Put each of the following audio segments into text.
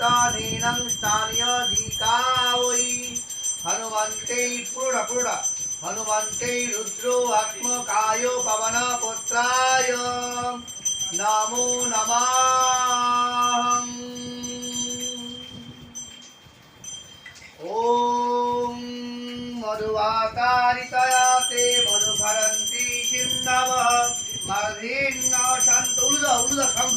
स्थानेनं स्थानयधिकावै हनुमन्ते पूर्ण पूर्ण हनुमन्ते रुद्रो आत्मकाय पवनपुत्राय नमो नमः ॐ मधुवाकारितया ते मधुभरन्ति किं नवः मर्हिन्न शन्त उलुद उलुद शङ्ख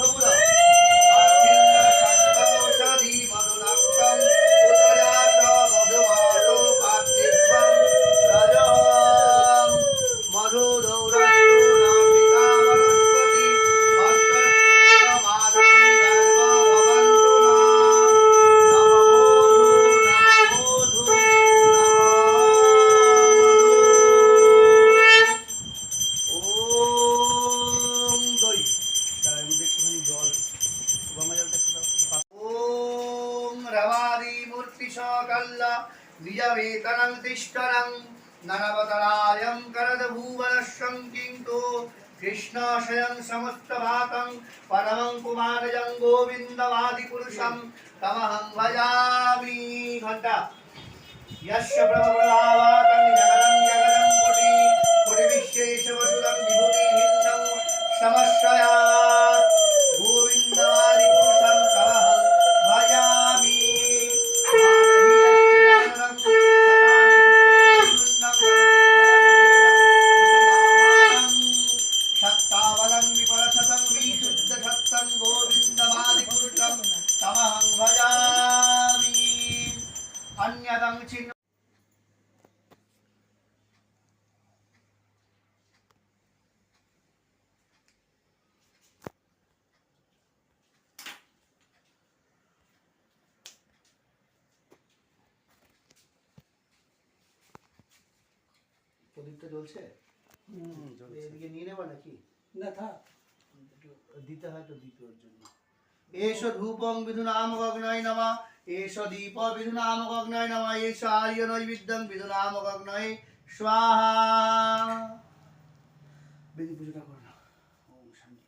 द्विजवेतनं तिष्ठनं नरवतरायं करदभूवनश्वं किन्तु कृष्णाशयं समस्तभातं परमं कुमारजं गोविन्दवादिपुरुषं तमहं भजामि घट यस्य प्रभवराव প্রদীপটা জ্বলছে? এদিকে নিয়ে নেবা নাকি? না থাক। দিতে হয় তো দিতে ওর জন্য। এষ ধূপং নম। এষ দীপ নম। এষ আর্য নৈবিদ্যং বিধুনামগ্নয় স্বাহা। বেদি পুজোটা করো না। ওম শান্তি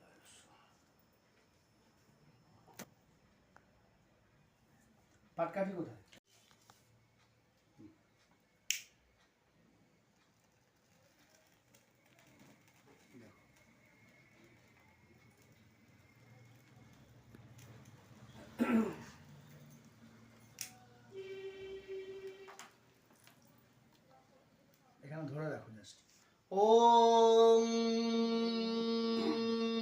পাটকাঠি কোথায় এখানে ধরে রাখো জাস্ট ওম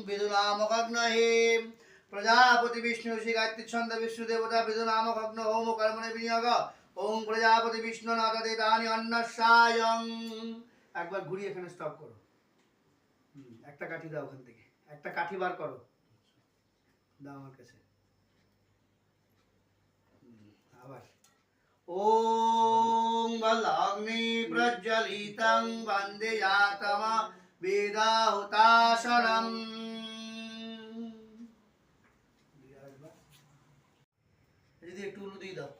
বিদুনামগ্নহে প্রজাপতি বিষ্ণু শ্রী গায়ত্রী ছন্দ বিষ্ণু দেবতা বিদুনামগ্ন হোম কর্মণে বিনিয়োগ। ওম প্রজাপতি বিষ্ণু নাথ দেতানি অন্নসায়ং একবার ঘুরিয়ে এখানে স্টপ করো। একটা কাঠি দাও ওখান থেকে। একটা কাঠি বার করো। দাও আমার কাছে। আবার। ও प्रज्वलितं वन्दे यातमा वेदाहुताशनम् যদি একটু উলু দিয়ে দাও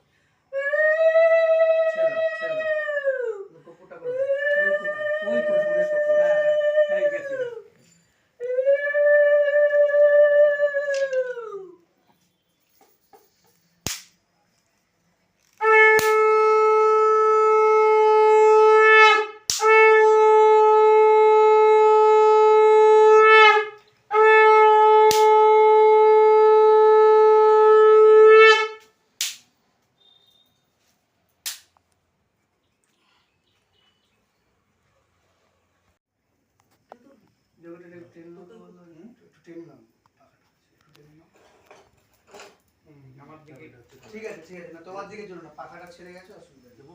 ঠিক আছে ঠিক আছে। না তোমার দিকে চলো না পাখাটা ছেড়ে গেছে অসুবিধা নেই। দেবো?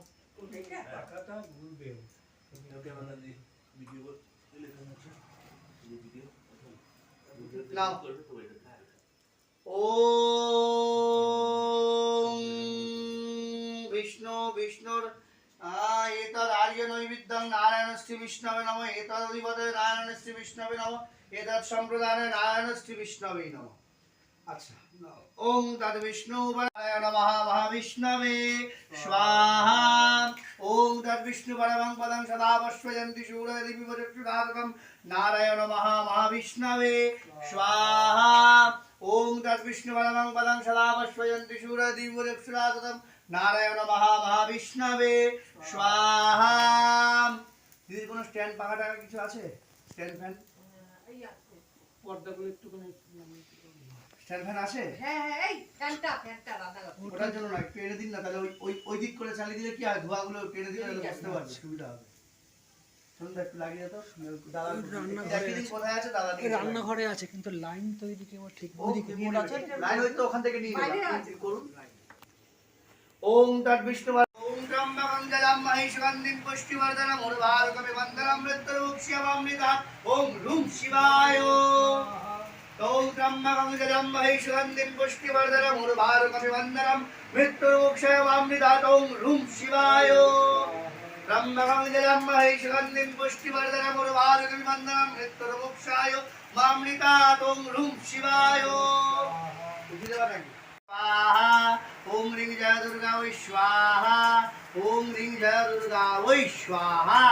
টাকাটা ঘুরবে নাও। ওম বিষ্ণু বিষ্ণুর আহ, এতদ আর্য নৈবিদ্যং নারায়ণ শ্রী বিষ্ণবে নম এতদ অধিপতে নারায়ণ শ্রী বিষ্ণবে নম এতদ সম্প্রদানে নারায়ণ শ্রী বিষ্ণবে নম। আচ্ছা ওং তদ বিষ্ণু মহাবিষ্ণবে। স্বাহা। পদং সদা পশ্বয়ন্তি শূরদি বিভজক্ষুরাতকম নারায়ণ মহা মহাবিষ্ণবে। স্বাহা। ওং তদ বিষ্ণু পরমং পদং সদা পশ্বয়ন্তি শূরদি বিভজক্ষুরাতকম নারায়ণ মহা মহাবিষ্ণবে। স্বাহা। দিদির কোনো স্ট্যান্ড পাখা টাকা কিছু আছে? স্ট্যান্ড ফ্যান পর্দাগুলো একটুখানি স্ট্যান্ড ফ্যান আছে হ্যাঁ হ্যাঁ এই ফ্যানটা ফ্যানটা রান্নাঘর ওটার জন্য না এনে দিন না তাহলে ওই ওই দিক করে চালিয়ে দিলে কি হয়? ধোঁয়াগুলো টেনে দিলে বুঝতে পারবে। সুবিধা হবে রান্নাঘরে আছে কিন্তু লাইন তো এদিকে ঠিক ওদিকে আছে? নেবে। লাইন ওই তো ওখান থেকে নিয়ে। করুন। ওম তৎ বিষ্ণু ওম ত্রম্বকং যজাম মহিষগন্ধিম পুষ্টিবর্ধনম উর্বারুকমে বন্দনম মৃত্যুর্মুক্ষ্যমামৃতাৎ ওম রুম শিবায়। ওম ত্রম্বকং যজাম মহিষগন্ধিম পুষ্টিবর্ধনম উর্বারুকমে বন্দনম মৃত্যুর্মুক্ষ্যমামৃতাৎ ওম রুম শিবায়। ত্রম্বকং যজাম মহিষগন্ধিম পুষ্টিবর্ধনম উর্বারুকমে বন্দনম মৃত্যুর্মুক্ষায় মামৃতাৎ ওম রুম শিবায়। ओम रिंग जय दुर्गा वै स्वाहा ओम रिंग जय दुर्गा वै स्वाहा।